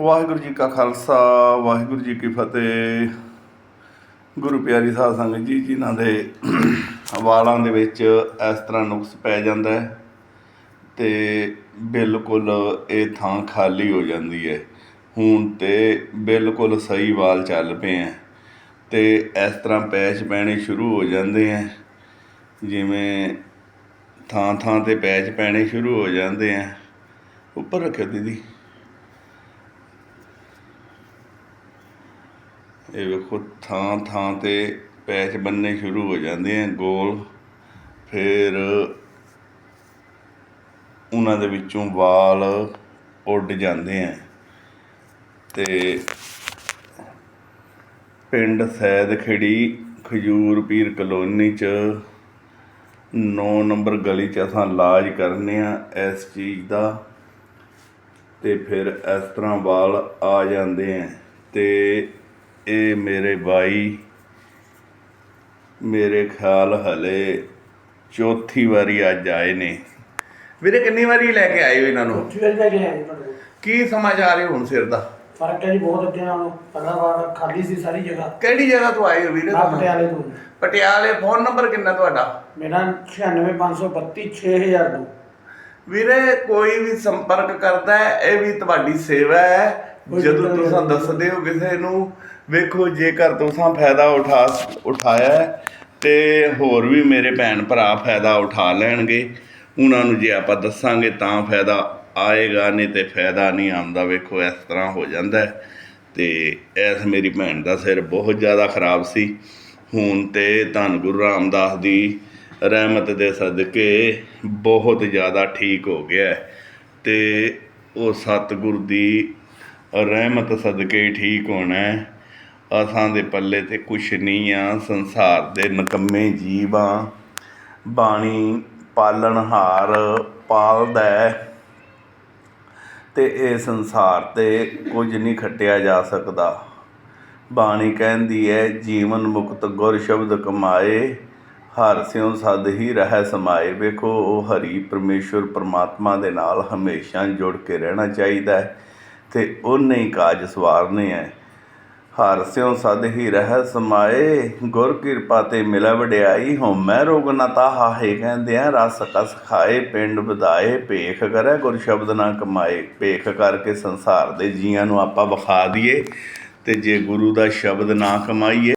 ਵਾਹਿਗੁਰੂ ਜੀ ਕਾ ਖਾਲਸਾ, ਵਾਹਿਗੁਰੂ ਜੀ ਕੀ ਫਤਿਹ। ਗੁਰੂ ਪਿਆਰੀ ਸਾਧ ਸੰਗਤ ਜੀ, ਜਿਨ੍ਹਾਂ ਦੇ ਵਾਲਾਂ ਦੇ ਵਿੱਚ ਇਸ ਤਰ੍ਹਾਂ ਨੁਕਸ ਪੈ ਜਾਂਦਾ ਹੈ ਤੇ ਬਿਲਕੁਲ ਇਹ ਥਾਂ ਖਾਲੀ ਹੋ ਜਾਂਦੀ ਹੈ। ਹੁਣ ਤੇ ਬਿਲਕੁਲ ਸਹੀ ਵਾਲ ਚੱਲ ਪਏ ਹੈ ਤੇ ਇਸ ਤਰ੍ਹਾਂ ਪੈਚ ਪੈਣੇ ਸ਼ੁਰੂ ਹੋ ਜਾਂਦੇ ਹੈ। ਜਿਵੇਂ ਥਾਂ ਥਾਂ ਤੇ ਪੈਚ ਪੈਣੇ ਸ਼ੁਰੂ ਹੋ ਜਾਂਦੇ ਹੈ। ਉੱਪਰ ਰੱਖਿਓ ਦੀਦੀ। ਇਹ ਵੇਖੋ, ਥਾਂ ਥਾਂ ਤੇ ਪੈਚ ਬੰਨੇ ਸ਼ੁਰੂ ਹੋ ਜਾਂਦੇ ਆ, ਗੋਲ। ਫਿਰ ਉਹਨਾਂ ਦੇ ਵਿੱਚੋਂ ਵਾਲ ਉੱਡ ਜਾਂਦੇ ਆ। ਤੇ ਪਿੰਡ ਸੈਦ ਖੇੜੀ, ਖਜੂਰ ਪੀਰ ਕਲੋਨੀ ਚ 9 ਨੰਬਰ ਗਲੀ ਚ ਅਸਾਂ ਇਲਾਜ ਕਰਨੇ ਆ ਇਸ ਚੀਜ਼ ਦਾ। ਤੇ ਫਿਰ ਇਸ ਤਰ੍ਹਾਂ ਵਾਲ ਆ ਜਾਂਦੇ ਆ। ਤੇ ਇਹ ਮੇਰੇ ਬਾਈ ਮੇਰੇ ਖਿਆਲ ਹਲੇ ਚੌਥੀ ਵਾਰੀ ਅੱਜ ਆਏ ਨੇ। ਵੀਰੇ ਕਿੰਨੀ ਵਾਰੀ ਲੈ ਕੇ ਆਏ ਹੋ ਇਹਨਾਂ ਨੂੰ? ਫਿਰ ਲੈ ਕੇ ਆਏ ਤੁਹਾਡੇ। ਕੋਲ ਕੀ ਸਮਾਚਾਰ ਹੈ ਹੁਣ ਸਿਰ ਦਾ? ਫ਼ਰਕ ਹੈ ਜੀ ਬਹੁਤ ਅੱਗੇ ਨਾਲੋਂ। ਪਹਿਲਾਂ ਵਾਰ ਖਾਲੀ ਸੀ ਸਾਰੀ ਜਗ੍ਹਾ। ਕਿਹੜੀ ਜਗ੍ਹਾ ਤੋਂ ਆਏ ਹੋ ਵੀਰੇ ਮੈਂ ਤੁਸੀਂ? ਪਟਿਆਲੇ ਤੋਂ ਪਟਿਆਲੇ ਫੋਨ ਨੰਬਰ ਕਿੰਨਾ ਤੁਹਾਡਾ? ਮੇਰਾ 96532 6002 ਵੀਰੇ ਕੋਈ ਵੀ ਸੰਪਰਕ ਕਰਦਾ ਹੈ ਇਹ ਵੀ ਤੁਹਾਡੀ ਸੇਵਾ ਹੈ। ਕੋਈ ਜਦੋਂ ਤੁਸੀਂ। ਦੱਸਦੇ ਹੋ ਕਿਸੇ ਨੂੰ ਵੇਖੋ ਜੇਕਰ ਤੁਸੀਂ ਫਾਇਦਾ ਉਠਾ ਉਠਾਇਆ ਹੈ, ਤੇ ਹੋਰ ਵੀ ਮੇਰੇ ਭੈਣ ਭਰਾ ਫਾਇਦਾ ਉਠਾ ਲੈਣਗੇ। ਉਹਨਾਂ ਨੂੰ ਜੇ ਆਪਾਂ ਦੱਸਾਂਗੇ ਤਾਂ ਫਾਇਦਾ ਆਏਗਾ ਨਹੀਂ ਤੇ ਫਾਇਦਾ ਨਹੀਂ ਆਉਂਦਾ। ਵੇਖੋ ਇਸ ਤਰ੍ਹਾਂ ਹੋ ਜਾਂਦਾ ਹੈ। ਤੇ ਇਸ ਮੇਰੀ ਭੈਣ ਦਾ ਸਿਰ ਬਹੁਤ ਜ਼ਿਆਦਾ ਖਰਾਬ ਸੀ। ਹੁਣ ਤੇ ਧੰਨ ਗੁਰੂ ਰਾਮਦਾਸ ਦੀ ਰਹਿਮਤ ਦੇ ਸਦਕੇ ਬਹੁਤ ਜ਼ਿਆਦਾ ਠੀਕ ਹੋ ਗਿਆ ਹੈ। ਤੇ ਉਹ ਸਤਿਗੁਰ ਦੀ ਰਹਿਮਤ ਸਦਕੇ ਠੀਕ ਹੋਣਾ ਹੈ। ਅਸਾਂ ਦੇ ਪੱਲੇ ਤੇ ਕੁਛ ਨਹੀਂ ਆ, ਸੰਸਾਰ ਦੇ ਨਕੰਮੇ ਜੀਵ ਆ। ਬਾਣੀ ਪਾਲਣਹਾਰ ਪਾਲਦਾ ਹੈ। ਤੇ ਇਹ ਸੰਸਾਰ ਤੇ ਕੁਝ ਨਹੀਂ ਖੱਟਿਆ ਜਾ ਸਕਦਾ। ਬਾਣੀ ਕਹਿੰਦੀ ਹੈ, ਜੀਵਨ ਮੁਕਤ ਗੁਰ ਸ਼ਬਦ ਕਮਾਏ, ਹਰ ਸਿਉ ਸਦ ਹੀ ਰਹਿ ਸਮਾਏ। ਵੇਖੋ, ਉਹ ਹਰੀ ਪਰਮੇਸ਼ਵਰ ਪਰਮਾਤਮਾ ਦੇ ਨਾਲ ਹਮੇਸ਼ਾ ਜੁੜ ਕੇ ਰਹਿਣਾ ਚਾਹੀਦਾ ਹੈ ਤੇ ਉਹਨੇ ਹੀ ਕਾਜ ਸਵਾਰਨੇ ਹੈ। ਹਰ ਸਿਉ ਸਦ ਹੀ ਰਹਿ ਸਮਾਏ, ਗੁਰ ਕਿਰਪਾ ਤੇ ਮਿਲ ਵਡਿਆਈ ਹਉਮੈ ਰੋਗ ਨ ਤਾਹਾਏ ਕਹਿੰਦੇ ਆ ਰਸ ਕਸ ਖਾਏ, ਪਿੰਡ ਵਧਾਏ, ਭੇਖ ਕਰੈ, ਗੁਰ ਸ਼ਬਦ ਨਾ ਕਮਾਏ, ਭੇਖ ਕਰਕੇ ਸੰਸਾਰ ਦੇ ਜੀਆਂ ਨੂੰ ਆਪਾਂ ਵਿਖਾ ਦਈਏ, ਤੇ ਜੇ ਗੁਰੂ ਦਾ ਸ਼ਬਦ ਨਾ ਕਮਾਈਏ